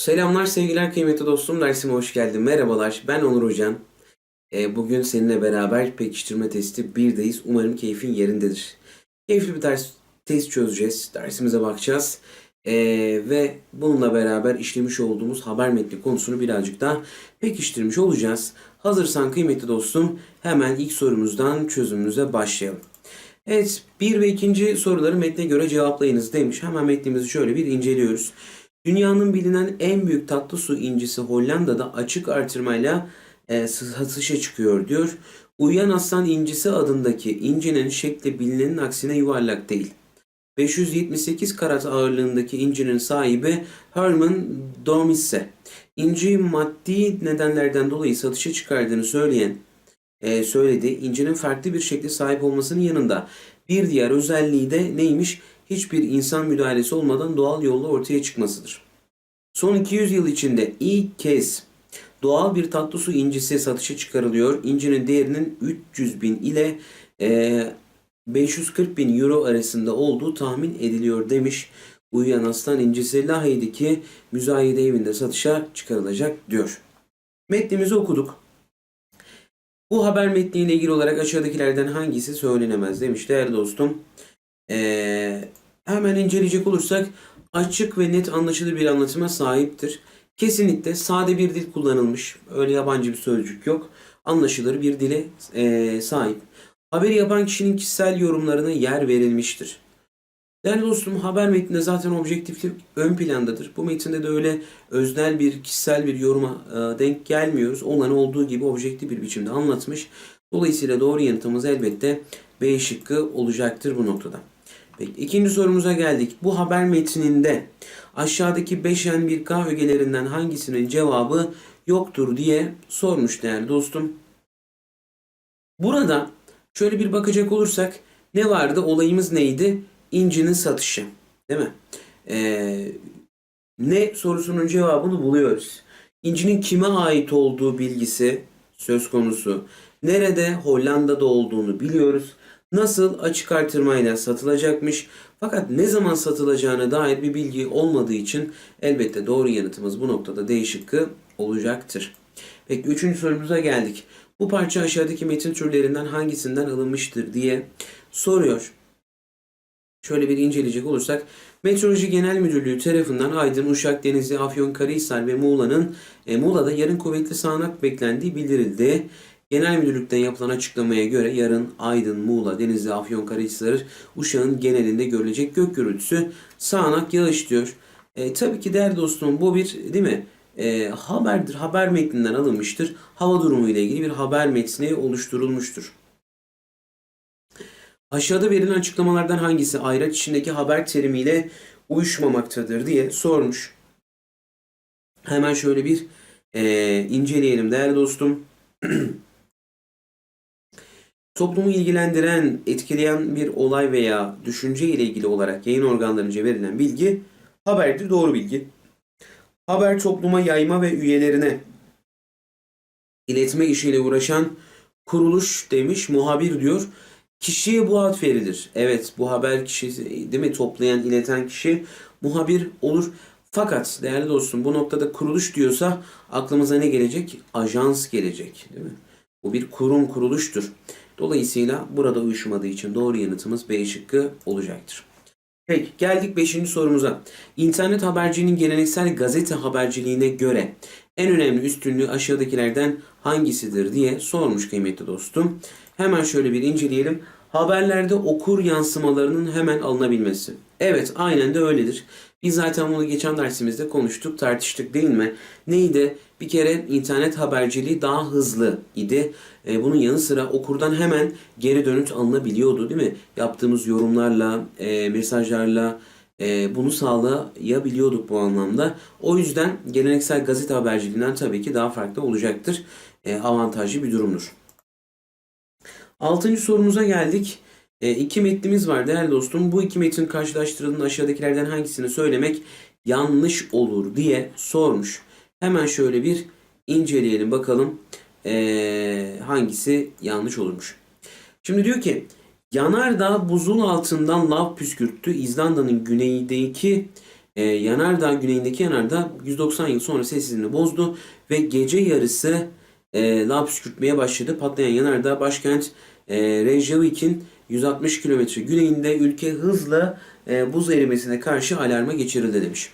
Selamlar sevgiler kıymetli dostum dersime hoş geldin. Merhabalar ben Onur Hocam. Ee, bugün seninle beraber pekiştirme testi 1'deyiz. Umarım keyfin yerindedir. Keyifli bir ders test çözeceğiz. Dersimize bakacağız. Ee, ve bununla beraber işlemiş olduğumuz haber metni konusunu birazcık daha pekiştirmiş olacağız. Hazırsan kıymetli dostum hemen ilk sorumuzdan çözümümüze başlayalım. Evet bir ve ikinci soruları metne göre cevaplayınız demiş. Hemen metnimizi şöyle bir inceliyoruz. Dünyanın bilinen en büyük tatlı su incisi Hollanda'da açık artırmayla e, satışa çıkıyor diyor. Uyuyan aslan incisi adındaki incinin şekli bilinenin aksine yuvarlak değil. 578 karat ağırlığındaki incinin sahibi Herman Domisse. İnciyi maddi nedenlerden dolayı satışa çıkardığını söyleyen e, söyledi. İncinin farklı bir şekli sahip olmasının yanında bir diğer özelliği de neymiş? Hiçbir insan müdahalesi olmadan doğal yolla ortaya çıkmasıdır. Son 200 yıl içinde ilk kez doğal bir tatlı su incisi satışa çıkarılıyor. İncinin değerinin 300 bin ile e, 540 bin euro arasında olduğu tahmin ediliyor demiş. Uyuyan aslan incisi Lahey'deki müzayede evinde satışa çıkarılacak diyor. Metnimizi okuduk. Bu haber metniyle ilgili olarak aşağıdakilerden hangisi söylenemez demiş değerli dostum. Ee, hemen inceleyecek olursak açık ve net anlaşılır bir anlatıma sahiptir. Kesinlikle sade bir dil kullanılmış. Öyle yabancı bir sözcük yok. Anlaşılır bir dile e, sahip. Haberi yapan kişinin kişisel yorumlarına yer verilmiştir. Değerli dostum haber metninde zaten objektiflik ön plandadır. Bu metinde de öyle öznel bir kişisel bir yoruma e, denk gelmiyoruz. Olanı olduğu gibi objektif bir biçimde anlatmış. Dolayısıyla doğru yanıtımız elbette B şıkkı olacaktır bu noktada. Peki ikinci sorumuza geldik. Bu haber metninde aşağıdaki 5 N1K ögelerinden hangisinin cevabı yoktur diye sormuş değerli dostum. Burada şöyle bir bakacak olursak ne vardı? Olayımız neydi? İncinin satışı. Değil mi? Ee, ne sorusunun cevabını buluyoruz. İncinin kime ait olduğu bilgisi söz konusu. Nerede? Hollanda'da olduğunu biliyoruz. Nasıl açık artırmayla satılacakmış. Fakat ne zaman satılacağına dair bir bilgi olmadığı için elbette doğru yanıtımız bu noktada D olacaktır. Peki üçüncü sorumuza geldik. Bu parça aşağıdaki metin türlerinden hangisinden alınmıştır diye soruyor. Şöyle bir inceleyecek olursak Meteoroloji Genel Müdürlüğü tarafından Aydın, Uşak, Denizli, Afyonkarahisar ve Muğla'nın e, Muğla'da yarın kuvvetli sağanak beklendiği bildirildi. Genel Müdürlük'ten yapılan açıklamaya göre yarın Aydın, Muğla, Denizli, Afyonkarahisar, Uşak'ın genelinde görülecek gök gürültüsü sağanak yağış diyor. E, tabii ki değerli dostum bu bir değil mi? E, haberdir, haber metninden alınmıştır. Hava durumu ile ilgili bir haber metni oluşturulmuştur. Aşağıda verilen açıklamalardan hangisi ayraç içindeki haber terimiyle uyuşmamaktadır diye sormuş. Hemen şöyle bir e, inceleyelim değerli dostum. Toplumu ilgilendiren, etkileyen bir olay veya düşünce ile ilgili olarak yayın organlarınca verilen bilgi haberdir, doğru bilgi. Haber topluma yayma ve üyelerine iletme işiyle uğraşan kuruluş demiş, muhabir diyor. Kişiye bu ad verilir. Evet bu haber kişisi değil mi toplayan, ileten kişi muhabir olur. Fakat değerli dostum bu noktada kuruluş diyorsa aklımıza ne gelecek? Ajans gelecek değil mi? Bu bir kurum kuruluştur. Dolayısıyla burada uyuşmadığı için doğru yanıtımız B şıkkı olacaktır. Peki geldik 5. sorumuza. İnternet haberciliğinin geleneksel gazete haberciliğine göre en önemli üstünlüğü aşağıdakilerden hangisidir diye sormuş kıymetli dostum. Hemen şöyle bir inceleyelim. Haberlerde okur yansımalarının hemen alınabilmesi. Evet aynen de öyledir. Biz zaten bunu geçen dersimizde konuştuk, tartıştık değil mi? Neydi? Bir kere internet haberciliği daha hızlı idi. E, bunun yanı sıra okurdan hemen geri dönüş alınabiliyordu değil mi? Yaptığımız yorumlarla, e, mesajlarla e, bunu sağlayabiliyorduk bu anlamda. O yüzden geleneksel gazete haberciliğinden tabii ki daha farklı olacaktır. E, avantajlı bir durumdur. Altıncı sorumuza geldik. E, iki metnimiz var değerli dostum. Bu iki metin karşılaştırıldığında aşağıdakilerden hangisini söylemek yanlış olur diye sormuş. Hemen şöyle bir inceleyelim bakalım e, hangisi yanlış olurmuş. Şimdi diyor ki Yanardağ buzul altından lav püskürttü. İzlanda'nın güneydeki e, yanardağ, güneyindeki yanardağ 190 yıl sonra sessizliğini bozdu ve gece yarısı e, lav püskürtmeye başladı. Patlayan yanardağ başkent e, Reykjavik'in 160 kilometre güneyinde ülke hızla e, buz erimesine karşı alarma geçirildi demiş.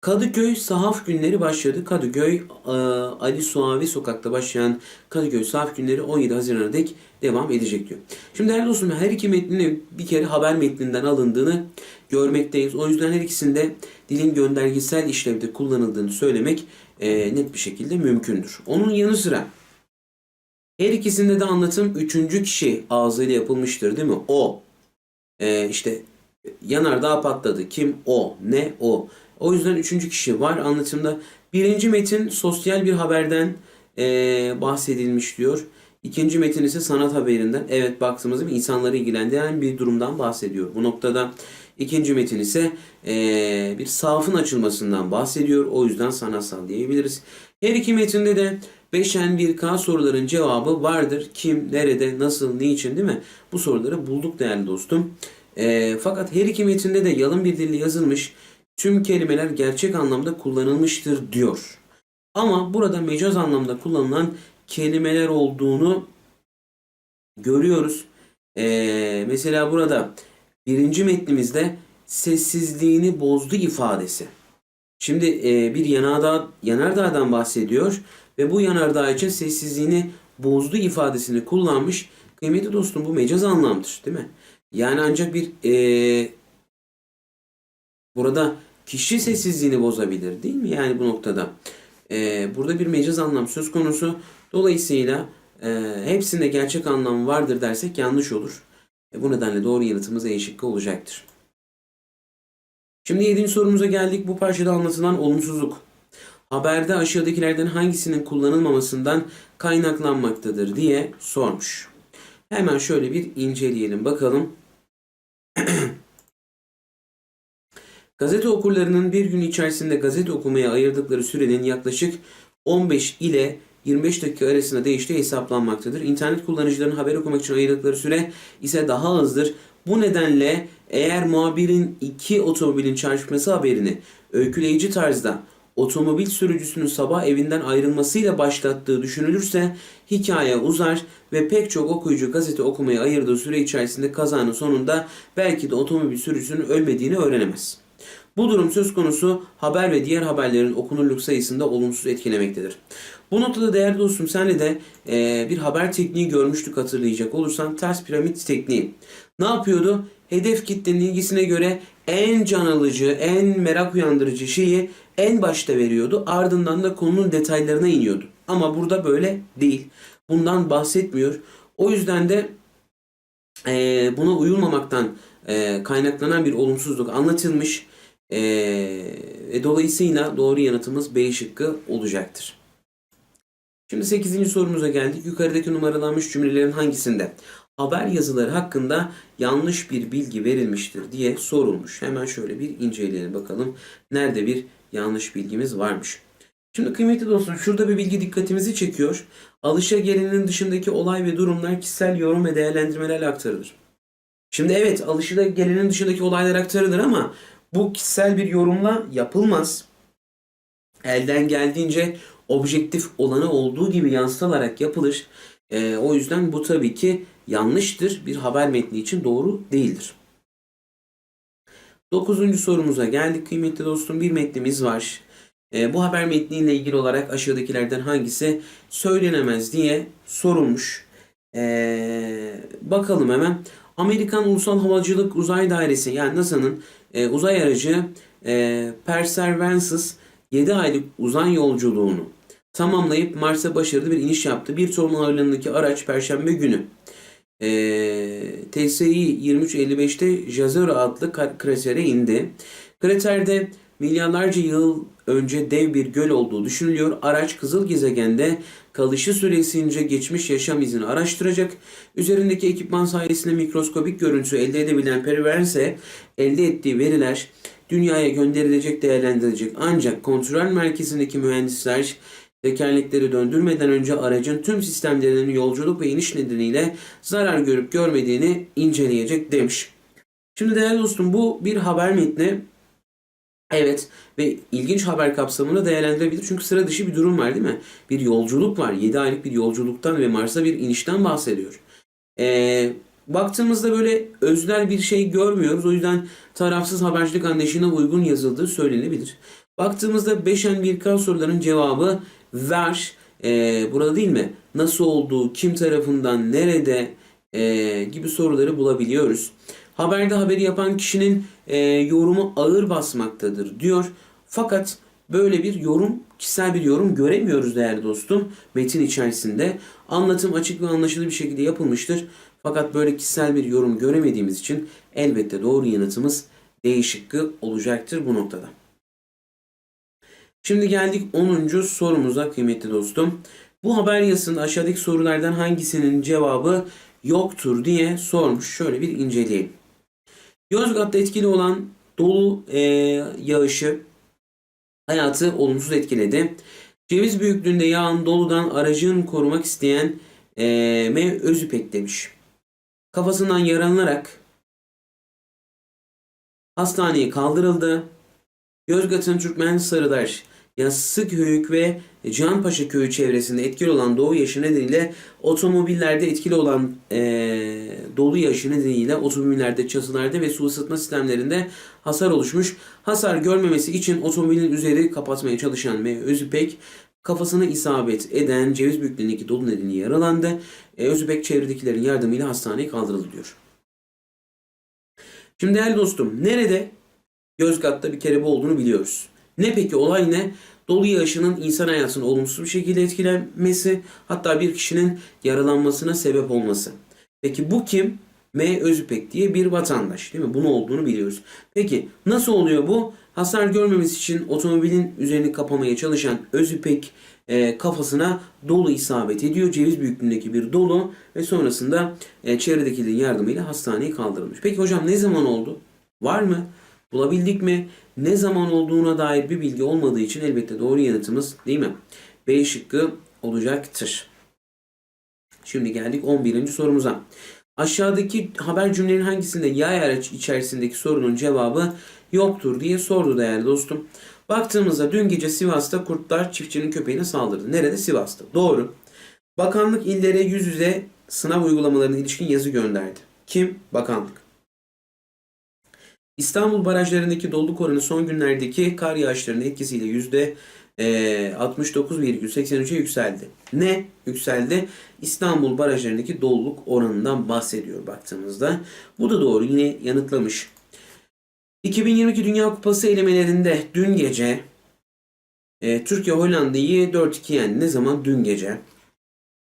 Kadıköy sahaf günleri başladı. Kadıköy e, Ali Suavi sokakta başlayan Kadıköy sahaf günleri 17 Haziran'a dek devam edecek diyor. Şimdi değerli dostum her iki metninin bir kere haber metninden alındığını görmekteyiz. O yüzden her ikisinde dilin göndergesel işlevde kullanıldığını söylemek e, net bir şekilde mümkündür. Onun yanı sıra her ikisinde de anlatım üçüncü kişi ağzıyla yapılmıştır değil mi? O. E, işte yanardağ patladı. Kim? O. Ne? O. O yüzden üçüncü kişi var anlatımda. Birinci metin sosyal bir haberden e, bahsedilmiş diyor. İkinci metin ise sanat haberinden. Evet baktığımızda insanları ilgilendiren bir durumdan bahsediyor. Bu noktada ikinci metin ise e, bir sahafın açılmasından bahsediyor. O yüzden sanatsal diyebiliriz. Her iki metinde de 5N 1K soruların cevabı vardır. Kim, nerede, nasıl, niçin değil mi? Bu soruları bulduk değerli dostum. E, fakat her iki metinde de yalın bir dille yazılmış tüm kelimeler gerçek anlamda kullanılmıştır diyor. Ama burada mecaz anlamda kullanılan kelimeler olduğunu görüyoruz. Ee, mesela burada birinci metnimizde sessizliğini bozdu ifadesi. Şimdi e, bir yanardağ, yanardağdan bahsediyor ve bu yanardağ için sessizliğini bozdu ifadesini kullanmış. Kıymetli dostum bu mecaz anlamdır değil mi? Yani ancak bir e, burada kişi sessizliğini bozabilir değil mi? Yani bu noktada. Ee, burada bir mecaz anlam söz konusu. Dolayısıyla e, hepsinde gerçek anlam vardır dersek yanlış olur. E, bu nedenle doğru yanıtımız E olacaktır. Şimdi yedinci sorumuza geldik. Bu parçada anlatılan olumsuzluk. Haberde aşağıdakilerden hangisinin kullanılmamasından kaynaklanmaktadır diye sormuş. Hemen şöyle bir inceleyelim bakalım. Gazete okurlarının bir gün içerisinde gazete okumaya ayırdıkları sürenin yaklaşık 15 ile 25 dakika arasında değiştiği hesaplanmaktadır. İnternet kullanıcılarının haber okumak için ayırdıkları süre ise daha azdır. Bu nedenle eğer muhabirin iki otomobilin çarpışması haberini öyküleyici tarzda otomobil sürücüsünün sabah evinden ayrılmasıyla başlattığı düşünülürse hikaye uzar ve pek çok okuyucu gazete okumaya ayırdığı süre içerisinde kazanın sonunda belki de otomobil sürücüsünün ölmediğini öğrenemez. Bu durum söz konusu haber ve diğer haberlerin okunurluk sayısında olumsuz etkilemektedir. Bu noktada değerli dostum senle de e, bir haber tekniği görmüştük hatırlayacak olursan ters piramit tekniği. Ne yapıyordu? Hedef kitlenin ilgisine göre en can alıcı, en merak uyandırıcı şeyi en başta veriyordu. Ardından da konunun detaylarına iniyordu. Ama burada böyle değil. Bundan bahsetmiyor. O yüzden de e, buna uyulmamaktan e, kaynaklanan bir olumsuzluk anlatılmış. E, e, dolayısıyla doğru yanıtımız B şıkkı olacaktır. Şimdi 8. sorumuza geldik. Yukarıdaki numaralanmış cümlelerin hangisinde haber yazıları hakkında yanlış bir bilgi verilmiştir diye sorulmuş. Hemen şöyle bir inceleyelim bakalım. Nerede bir yanlış bilgimiz varmış. Şimdi kıymetli dostum şurada bir bilgi dikkatimizi çekiyor. Alışa gelenin dışındaki olay ve durumlar kişisel yorum ve değerlendirmelerle aktarılır. Şimdi evet alışa gelenin dışındaki olaylar aktarılır ama bu kişisel bir yorumla yapılmaz. Elden geldiğince objektif olanı olduğu gibi yansıtılarak yapılır. E, o yüzden bu tabii ki yanlıştır. Bir haber metni için doğru değildir. Dokuzuncu sorumuza geldik kıymetli dostum. Bir metnimiz var. E, bu haber metniyle ilgili olarak aşağıdakilerden hangisi söylenemez diye sorulmuş. E, bakalım hemen. Amerikan Ulusal Havacılık Uzay Dairesi yani NASA'nın e, uzay aracı e, Perseverance 7 aylık uzay yolculuğunu tamamlayıp Mars'a başarılı bir iniş yaptı. Bir ton ağırlığındaki araç Perşembe günü e, TSI 2355'te Jazera adlı kratere indi. Kraterde milyarlarca yıl önce dev bir göl olduğu düşünülüyor. Araç kızıl gezegende kalışı süresince geçmiş yaşam izini araştıracak. Üzerindeki ekipman sayesinde mikroskobik görüntüsü elde edebilen Perseverance elde ettiği veriler dünyaya gönderilecek, değerlendirilecek. Ancak kontrol merkezindeki mühendisler tekerlekleri döndürmeden önce aracın tüm sistemlerinin yolculuk ve iniş nedeniyle zarar görüp görmediğini inceleyecek demiş. Şimdi değerli dostum bu bir haber metni. Evet ve ilginç haber kapsamında değerlendirebilir. Çünkü sıra dışı bir durum var değil mi? Bir yolculuk var. 7 aylık bir yolculuktan ve Mars'a bir inişten bahsediyor. Ee, baktığımızda böyle öznel bir şey görmüyoruz. O yüzden tarafsız habercilik anlayışına uygun yazıldığı söylenebilir. Baktığımızda beşen birkaç soruların cevabı ver. Ee, burada değil mi? Nasıl olduğu, kim tarafından, nerede ee, gibi soruları bulabiliyoruz. Haberde haberi yapan kişinin e, yorumu ağır basmaktadır diyor. Fakat böyle bir yorum, kişisel bir yorum göremiyoruz değerli dostum metin içerisinde. Anlatım açık ve anlaşılır bir şekilde yapılmıştır. Fakat böyle kişisel bir yorum göremediğimiz için elbette doğru yanıtımız D olacaktır bu noktada. Şimdi geldik 10. sorumuza kıymetli dostum. Bu haber yazısında aşağıdaki sorulardan hangisinin cevabı yoktur diye sormuş. Şöyle bir inceleyelim. Yozgat'ta etkili olan dolu e, yağışı hayatı olumsuz etkiledi. Ceviz büyüklüğünde yağan doludan aracın korumak isteyen e, M. Özüpek demiş. Kafasından yaralanarak hastaneye kaldırıldı. Yozgat'ın Türkmen Sarıdaş, Yassıköyük ve Canpaşa köyü çevresinde etkili olan doğu yaşı nedeniyle otomobillerde etkili olan e, dolu yaşı nedeniyle otomobillerde, çatılarda ve su ısıtma sistemlerinde hasar oluşmuş. Hasar görmemesi için otomobilin üzeri kapatmaya çalışan ve Özüpek kafasına isabet eden ceviz büyüklüğündeki dolu nedeniyle yaralandı. E, Özüpek çevredekilerin yardımıyla hastaneye kaldırıldı diyor. Şimdi değerli dostum nerede Yozgat'ta bir kere bu olduğunu biliyoruz. Ne peki olay ne? Dolu yağışının insan hayatını olumsuz bir şekilde etkilenmesi hatta bir kişinin yaralanmasına sebep olması. Peki bu kim? M. Özüpek diye bir vatandaş değil mi? Bunun olduğunu biliyoruz. Peki nasıl oluyor bu? Hasar görmemesi için otomobilin üzerini kapamaya çalışan Özüpek e, kafasına dolu isabet ediyor. Ceviz büyüklüğündeki bir dolu ve sonrasında e, çevredekilerin yardımıyla hastaneye kaldırılmış. Peki hocam ne zaman oldu? Var mı? Bulabildik mi? Ne zaman olduğuna dair bir bilgi olmadığı için elbette doğru yanıtımız değil mi? B şıkkı olacaktır. Şimdi geldik 11. sorumuza. Aşağıdaki haber cümlenin hangisinde yay araç içerisindeki sorunun cevabı yoktur diye sordu değerli dostum. Baktığımızda dün gece Sivas'ta kurtlar çiftçinin köpeğine saldırdı. Nerede? Sivas'ta. Doğru. Bakanlık illere yüz yüze sınav uygulamalarına ilişkin yazı gönderdi. Kim? Bakanlık. İstanbul barajlarındaki doluluk oranı son günlerdeki kar yağışlarının etkisiyle yüzde 69,83'e yükseldi. Ne yükseldi? İstanbul barajlarındaki doluluk oranından bahsediyor baktığımızda. Bu da doğru yine yanıtlamış. 2022 Dünya Kupası elemelerinde dün gece e, Türkiye Hollanda'yı 4-2 yendi. Ne zaman? Dün gece.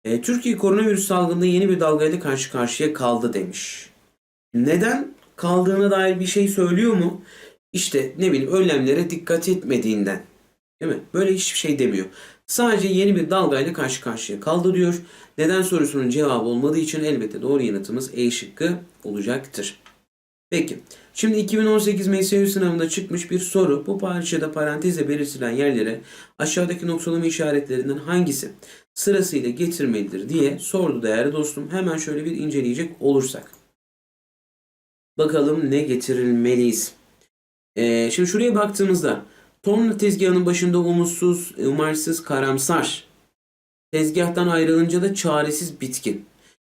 E, Türkiye koronavirüs salgında yeni bir dalgayla karşı karşıya kaldı demiş. Neden kaldığına dair bir şey söylüyor mu? İşte ne bileyim önlemlere dikkat etmediğinden. Değil mi? Böyle hiçbir şey demiyor. Sadece yeni bir dalgayla karşı karşıya kaldı diyor. Neden sorusunun cevabı olmadığı için elbette doğru yanıtımız E şıkkı olacaktır. Peki. Şimdi 2018 MSU sınavında çıkmış bir soru. Bu parçada parantezle belirtilen yerlere aşağıdaki noktalama işaretlerinden hangisi sırasıyla getirmelidir diye sordu değerli dostum. Hemen şöyle bir inceleyecek olursak. Bakalım ne getirilmeliyiz. Ee, şimdi şuraya baktığımızda torna tezgahının başında umutsuz, umarsız, karamsar. Tezgahtan ayrılınca da çaresiz, bitkin.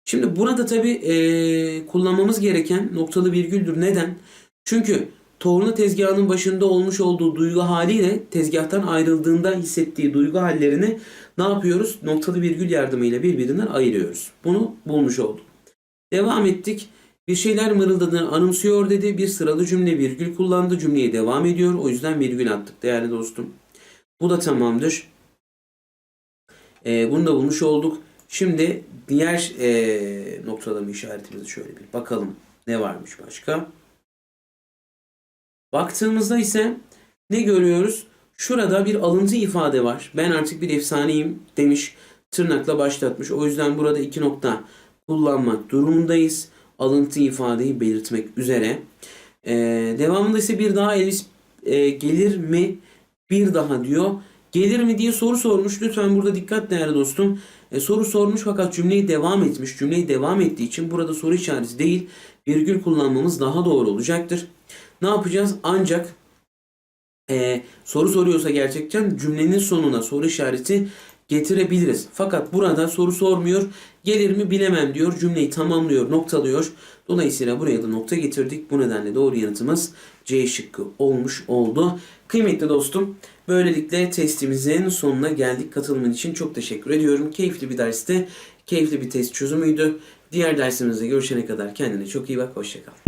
Şimdi burada tabii e, kullanmamız gereken noktalı virgüldür. Neden? Çünkü torna tezgahının başında olmuş olduğu duygu haliyle tezgahtan ayrıldığında hissettiği duygu hallerini ne yapıyoruz? Noktalı virgül yardımıyla birbirinden ayırıyoruz. Bunu bulmuş olduk. Devam ettik. Bir şeyler mırıldadığını anımsıyor dedi. Bir sıralı cümle virgül kullandı. Cümleye devam ediyor. O yüzden virgül attık değerli dostum. Bu da tamamdır. Ee, bunu da bulmuş olduk. Şimdi diğer e, noktalama işaretimizi şöyle bir bakalım. Ne varmış başka? Baktığımızda ise ne görüyoruz? Şurada bir alıntı ifade var. Ben artık bir efsaneyim demiş. Tırnakla başlatmış. O yüzden burada iki nokta kullanmak durumundayız alıntı ifadeyi belirtmek üzere. Ee, devamında ise bir daha Elvis e, gelir mi? Bir daha diyor. Gelir mi diye soru sormuş. Lütfen burada dikkat değerli dostum. E, soru sormuş fakat cümleyi devam etmiş. Cümleyi devam ettiği için burada soru işareti değil virgül kullanmamız daha doğru olacaktır. Ne yapacağız? Ancak Ee, soru soruyorsa gerçekten cümlenin sonuna soru işareti getirebiliriz. Fakat burada soru sormuyor. Gelir mi bilemem diyor. Cümleyi tamamlıyor, noktalıyor. Dolayısıyla buraya da nokta getirdik. Bu nedenle doğru yanıtımız C şıkkı olmuş oldu. Kıymetli dostum, böylelikle testimizin sonuna geldik. Katılımın için çok teşekkür ediyorum. Keyifli bir derste, keyifli bir test çözümüydü. Diğer dersimizde görüşene kadar kendine çok iyi bak. Hoşçakal.